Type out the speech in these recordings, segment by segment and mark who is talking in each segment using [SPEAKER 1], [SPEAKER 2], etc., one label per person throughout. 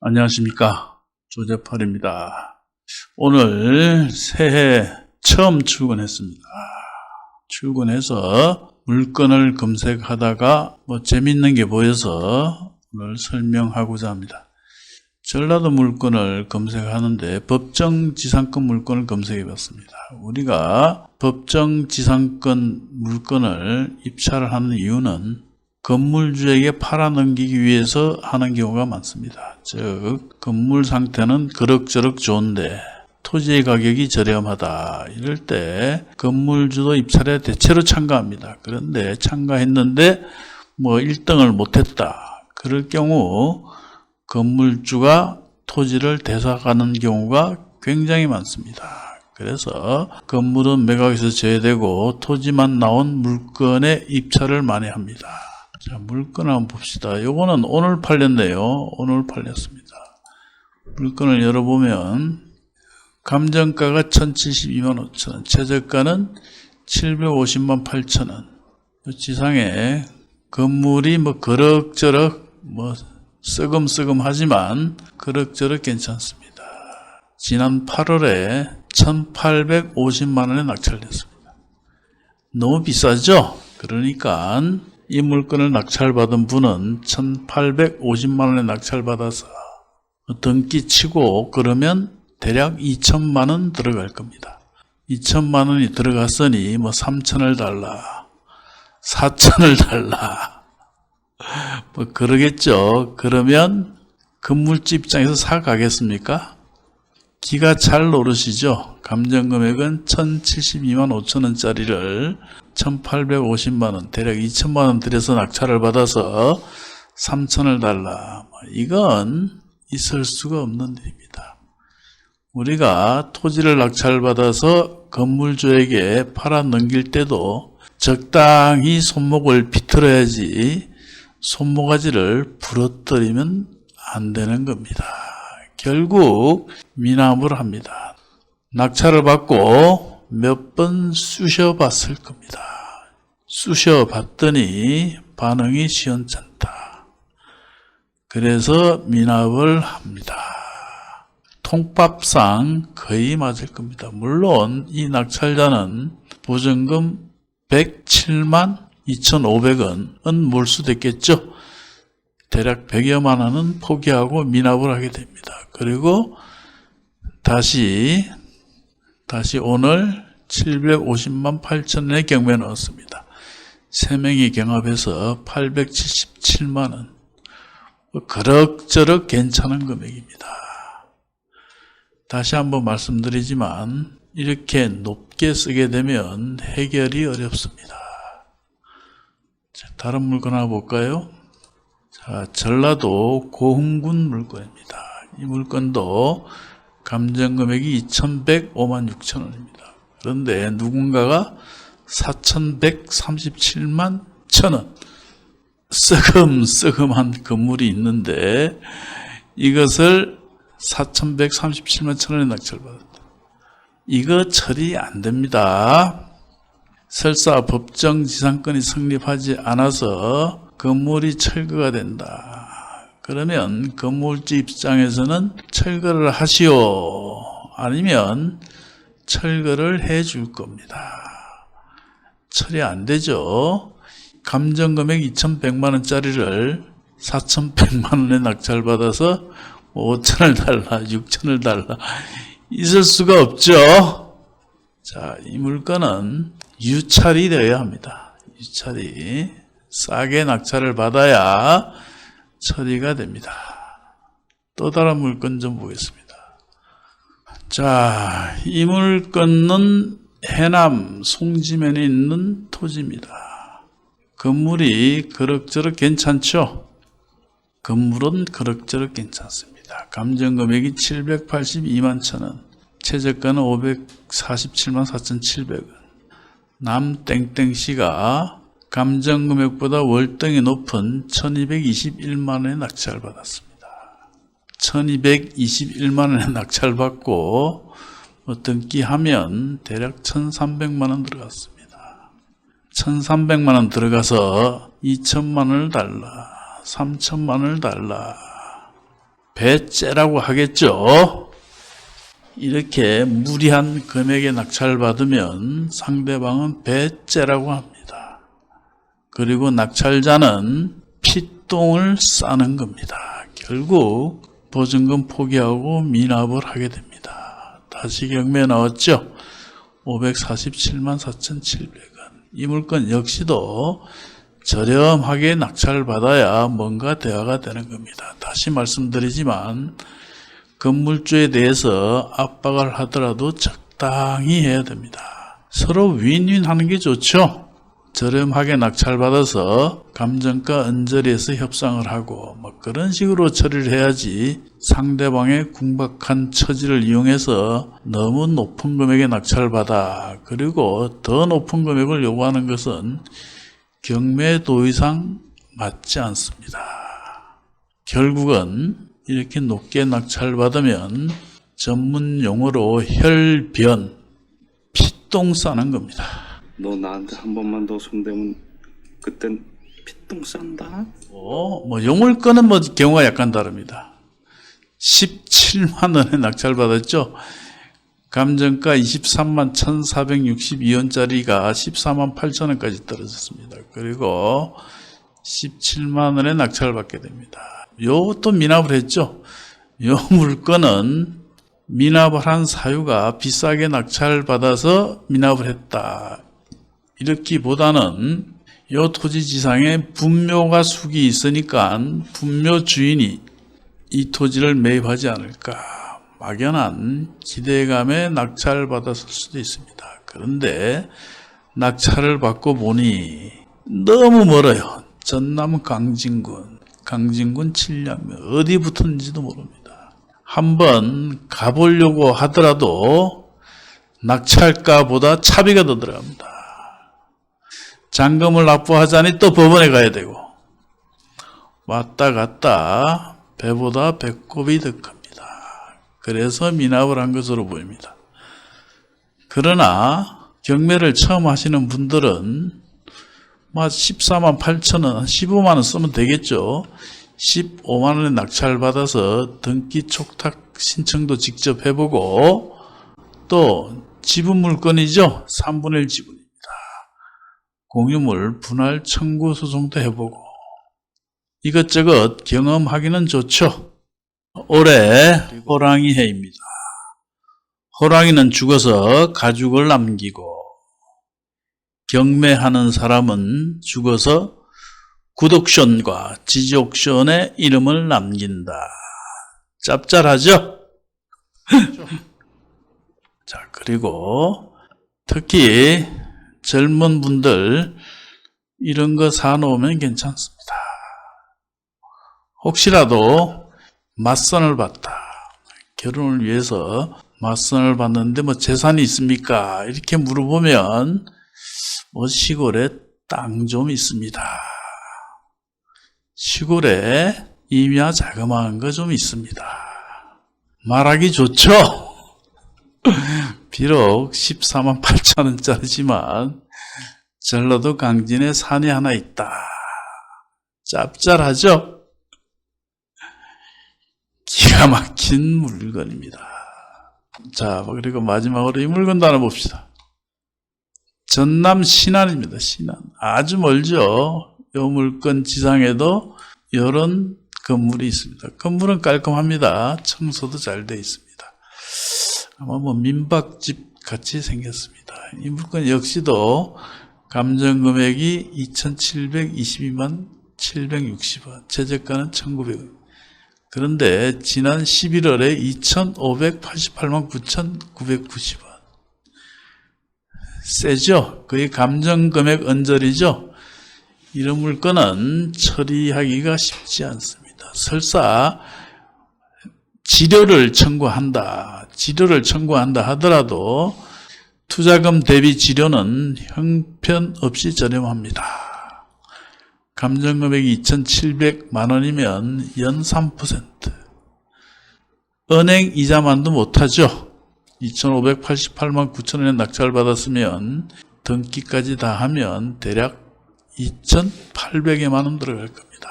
[SPEAKER 1] 안녕하십니까. 조재팔입니다. 오늘 새해 처음 출근했습니다. 출근해서 물건을 검색하다가 뭐 재밌는 게 보여서 오늘 설명하고자 합니다. 전라도 물건을 검색하는데 법정 지상권 물건을 검색해 봤습니다. 우리가 법정 지상권 물건을 입찰을 하는 이유는 건물주에게 팔아넘기기 위해서 하는 경우가 많습니다. 즉 건물 상태는 그럭저럭 좋은데 토지의 가격이 저렴하다. 이럴 때 건물주도 입찰에 대체로 참가합니다. 그런데 참가했는데 뭐 1등을 못했다. 그럴 경우 건물주가 토지를 대사가는 경우가 굉장히 많습니다. 그래서 건물은 매각에서 제외되고 토지만 나온 물건의 입찰을 많이 합니다. 자, 물건 한번 봅시다. 요거는 오늘 팔렸네요. 오늘 팔렸습니다. 물건을 열어보면 감정가가 1072만 5천원, 최저가는 750만 8천원. 지상에 건물이 뭐 그럭저럭 뭐 쓰금쓰금 하지만 그럭저럭 괜찮습니다. 지난 8월에 1850만 원에 낙찰됐습니다. 너무 비싸죠? 그러니까 이 물건을 낙찰받은 분은 1850만 원에 낙찰받아서 등기 치고 그러면 대략 2천만 원 들어갈 겁니다. 2천만 원이 들어갔으니 뭐 3천을 달라, 4천을 달라, 뭐 그러겠죠. 그러면 건물주 입장에서 사가겠습니까? 기가 잘 노르시죠. 감정금액은 1072만 5천 원짜리를 1850만 원, 대략 2천만 원 들여서 낙찰을 받아서 3천을 달라. 뭐 이건 있을 수가 없는 일입니다. 우리가 토지를 낙찰받아서 건물주에게 팔아 넘길 때도 적당히 손목을 비틀어야지 손모가지를 부러뜨리면 안 되는 겁니다. 결국 미납을 합니다. 낙찰을 받고 몇 번 쑤셔 봤을 겁니다. 쑤셔 봤더니 반응이 시원찮다. 그래서 미납을 합니다. 통밥상 거의 맞을 겁니다. 물론 이 낙찰자는 보증금 107만 2,500원은 몰수됐겠죠. 대략 100여만 원은 포기하고 미납을 하게 됩니다. 그리고 다시 다시 오늘 750만 8천원의 경매 넣었습니다. 3명이 경합해서 877만 원. 뭐 그럭저럭 괜찮은 금액입니다. 다시 한번 말씀드리지만 이렇게 높게 쓰게 되면 해결이 어렵습니다. 자, 다른 물건 하나 볼까요? 자, 전라도 고흥군 물건입니다. 이 물건도 감정 금액이 2,105만 6천 원입니다. 그런데 누군가가 4,137만 천 원. 쓰금쓰금한 건물이 있는데 이것을 4,137만 천 원에 낙찰받았다. 이거 처리 안 됩니다. 설사 법정 지상권이 성립하지 않아서 건물이 철거가 된다. 그러면 건물주 입장에서는 철거를 하시오. 아니면 철거를 해 줄 겁니다. 처리 안 되죠. 감정금액 2,100만 원짜리를 4,100만 원에 낙찰받아서 5천을 달라, 6천을 달라 있을 수가 없죠. 자, 이 물건은 유찰이 되어야 합니다. 유찰이 싸게 낙찰을 받아야 처리가 됩니다. 또 다른 물건 좀 보겠습니다. 자, 이 물건은 해남 송지면에 있는 토지입니다. 건물이 그럭저럭 괜찮죠? 건물은 그럭저럭 괜찮습니다. 감정 금액이 782만 천원, 최저가는 547만 4,700원. 남 땡땡 씨가 감정 금액보다 월등히 높은 1221만 원의 낙찰을 받았습니다. 1221만 원의 낙찰을 받고 뭐 등기 하면 대략 1300만 원 들어갔습니다. 1300만 원 들어가서 2천만 원을 달라. 3천만 원을 달라. 배째라고 하겠죠. 이렇게 무리한 금액의 낙찰을 받으면 상대방은 배째라고 합니다. 그리고 낙찰자는 피똥을 싸는 겁니다. 결국 보증금 포기하고 미납을 하게 됩니다. 다시 경매 나왔죠? 547만 4,700원. 이 물건 역시도 저렴하게 낙찰을 받아야 뭔가 대화가 되는 겁니다. 다시 말씀드리지만 건물주에 대해서 압박을 하더라도 적당히 해야 됩니다. 서로 윈윈 하는 게 좋죠. 저렴하게 낙찰받아서 감정가 언저리에서 협상을 하고 뭐 그런 식으로 처리를 해야지 상대방의 궁박한 처지를 이용해서 너무 높은 금액의 낙찰을 받아 그리고 더 높은 금액을 요구하는 것은 경매 도의상 맞지 않습니다. 결국은 이렇게 높게 낙찰받으면 전문 용어로 혈변, 피똥 싸는 겁니다.
[SPEAKER 2] 너 나한테 한 번만 더 손대면 그땐 피똥 싼다.
[SPEAKER 1] 어, 뭐 용물건은 뭐 경우가 약간 다릅니다. 17만 원에 낙찰받았죠. 감정가 23만 1,462원짜리가 14만 8천 원까지 떨어졌습니다. 그리고 17만 원에 낙찰을 받게 됩니다. 요것도 미납을 했죠. 요 물건은 미납을 한 사유가 비싸게 낙찰을 받아서 미납을 했다. 이렇기보다는 요 토지 지상에 분묘가 숙이 있으니까 분묘 주인이 이 토지를 매입하지 않을까 막연한 기대감에 낙찰을 받았을 수도 있습니다. 그런데 낙찰을 받고 보니 너무 멀어요. 전남 강진군, 강진군 칠량면 어디 붙었는지도 모릅니다. 한번 가보려고 하더라도 낙찰가보다 차비가 더 들어갑니다. 잔금을 납부하자니 또 법원에 가야 되고 왔다 갔다 배보다 배꼽이 더 큽니다. 그래서 미납을 한 것으로 보입니다. 그러나 경매를 처음 하시는 분들은 뭐 14만 8천 원, 15만 원 쓰면 되겠죠. 15만 원의 낙찰 받아서 등기 촉탁 신청도 직접 해보고 또 지분 물건이죠. 3분의 1 지분입니다. 공유물 분할 청구 소송도 해보고 이것저것 경험하기는 좋죠. 올해 호랑이 해입니다. 호랑이는 죽어서 가죽을 남기고 경매하는 사람은 죽어서 구독션과 지지옥션에 이름을 남긴다. 짭짤하죠? 자, 그리고 특히 젊은 분들 이런 거 사놓으면 괜찮습니다. 혹시라도 맞선을 받다. 결혼을 위해서 맞선을 받는데 뭐 재산이 있습니까? 이렇게 물어보면 뭐 시골에 땅 좀 있습니다. 시골에 임야 자그마한 거 좀 있습니다. 말하기 좋죠? 비록 14만 8천 원짜리지만 전라도 강진에 산이 하나 있다. 짭짤하죠? 기가 막힌 물건입니다. 자, 그리고 마지막으로 이 물건도 하나 봅시다. 전남 신안입니다. 신안. 아주 멀죠. 이 물건 지상에도 이런 건물이 있습니다. 건물은 깔끔합니다. 청소도 잘 돼 있습니다. 아마 뭐 민박집 같이 생겼습니다. 이 물건 역시도 감정 금액이 2,722만 760원, 최저가는 1,900원. 그런데 지난 11월에 2,588만 9,990원. 세죠? 거의 감정 금액 언저리죠? 이런 물건은 처리하기가 쉽지 않습니다. 설사 지료를 청구한다. 지료를 청구한다 하더라도 투자금 대비 지료는 형편없이 저렴합니다. 감정금액이 2,700만 원이면 연 3%. 은행 이자만도 못하죠. 2,588만 9천 원에 낙찰 받았으면 등기까지 다 하면 대략 2,800여만 원 들어갈 겁니다.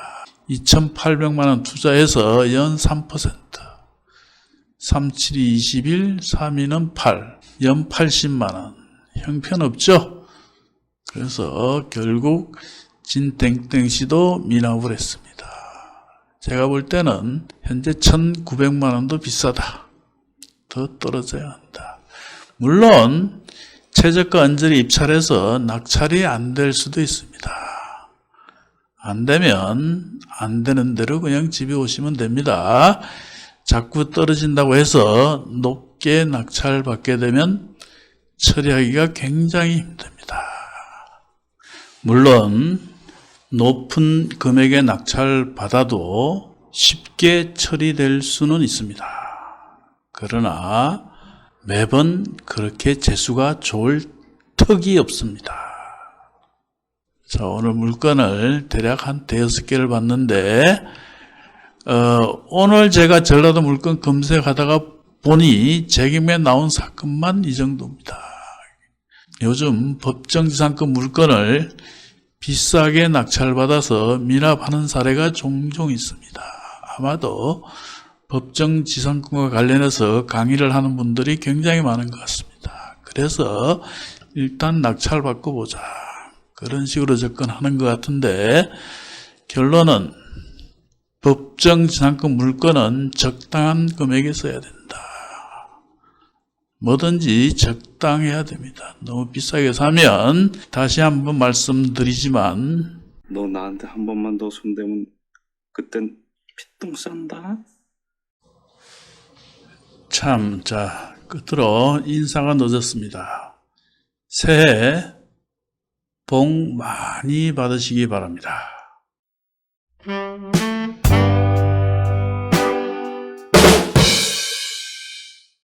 [SPEAKER 1] 2,800만 원 투자해서 연 3%. 37이 21, 32는 8, 연 80만 원. 형편없죠? 그래서 결국 진땡땡 씨도 미납을 했습니다. 제가 볼 때는 현재 1,900만 원도 비싸다. 더 떨어져야 한다. 물론 최저가 언저리 입찰해서 낙찰이 안 될 수도 있습니다. 안 되면 안 되는 대로 그냥 집에 오시면 됩니다. 자꾸 떨어진다고 해서 높게 낙찰 받게 되면 처리하기가 굉장히 힘듭니다. 물론 높은 금액의 낙찰 받아도 쉽게 처리될 수는 있습니다. 그러나 매번 그렇게 재수가 좋을 턱이 없습니다. 자, 오늘 물건을 대략 한 대여섯 개를 봤는데, 어, 오늘 제가 전라도 물건 검색하다가 보니 재김에 나온 사건만 이 정도입니다. 요즘 법정지상권 물건을 비싸게 낙찰받아서 미납하는 사례가 종종 있습니다. 아마도 법정 지상권과 관련해서 강의를 하는 분들이 굉장히 많은 것 같습니다. 그래서 일단 낙찰 받고 보자. 그런 식으로 접근하는 것 같은데 결론은 법정 지상권 물건은 적당한 금액에 써야 된다. 뭐든지 적당해야 됩니다. 너무 비싸게 사면 다시 한번 말씀드리지만
[SPEAKER 2] 너 나한테 한 번만 더 손대면 그땐 피똥 싼다.
[SPEAKER 1] 참, 자, 끝으로 인사가 늦었습니다. 새해 복 많이 받으시기 바랍니다.